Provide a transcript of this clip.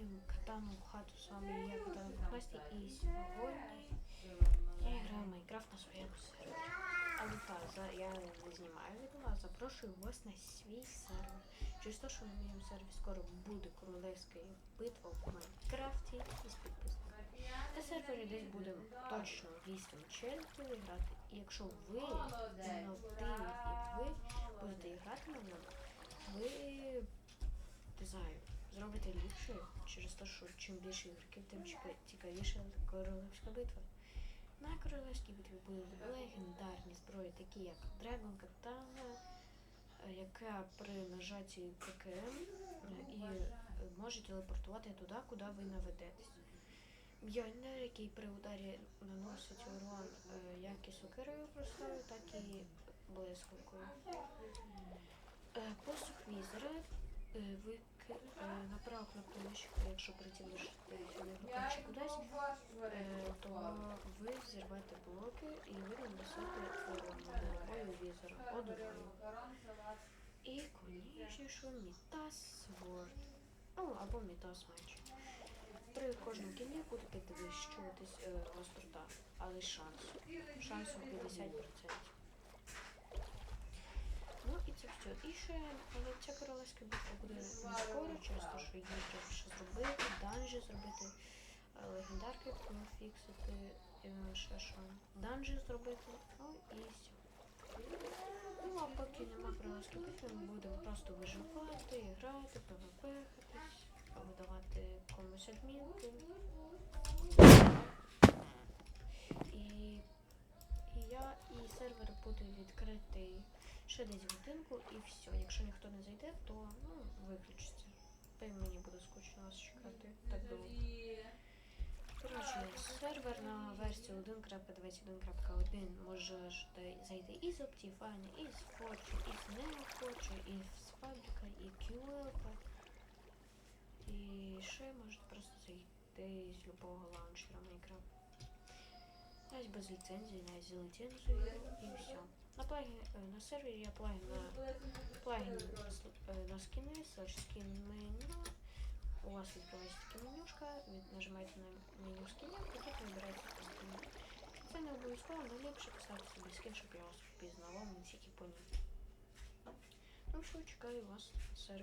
Катану в хату з я Катана Бухнасті і сьогодні я граю Майнкрафт на своєму сервері. Але так, я не знімаю від вас, запрошую вас на свій сервер. Через те, що на моєму сервері скоро буде королевська битва в Майнкрафті із підписниками. На сервері десь буде точно 8 челіків грати. І якщо ви інновативні і ви будете грати на ньому, ви не знаю, зробите ліпше через те, що чим більше ігроків, тим цікавіша королевська битва. На королевській битві будуть легендарні зброї, такі як Dragon Katana, е, яка при нажатті ККМ е, і е, може телепортувати туди, куди ви наведетесь. Мьольнир, який при ударі наносить урон як і сокирою простою, так і блискавкою. Посух візера ви е, на праву кнопку миші, якщо рукою чи кудись, то ви зірвете блоки і ви нанесете урон на головою візера одною. І конечно Мітас Ворд. Ну, або Мітас меч. При кожному кілі буде підвищуватись е, гострота, але шанс. Шансом 50%. Це все. І ще ця королевська битва буде скоро, через те, що її треба ще зробити, данжі зробити, е, легендарки пофіксити, е, ще що. Данжі зробити, ну і все. Ну а поки нема королевської битви, ми будемо просто виживати, грати, ПВП-хатись, видавати комусь адмінки. І, і я, і сервер буде відкритий ще десь годинку і все. Якщо ніхто не зайде, то ну, виключиться. Та й мені буде скучно вас чекати. Так було. Коротше, сервер на версію 1.21.1 може зайти і з Optifine, і з Forge, і з NeoForge, і з Fabrica, і QL. І ще можете просто зайти з любого лаунчера Minecraft. Навіть без ліцензії, навіть з ліцензією і все. На плагі, е, на сервері я плагін на плагін на скини, slash skin меню. У вас відкривається таке менюшка, нажимаєте на меню скинів, і тут вибираєте скин. Це не обов'язково, але ліпше поставити собі скин, щоб я вас впізнавав, не тільки по ній. Ну що, чекаю вас на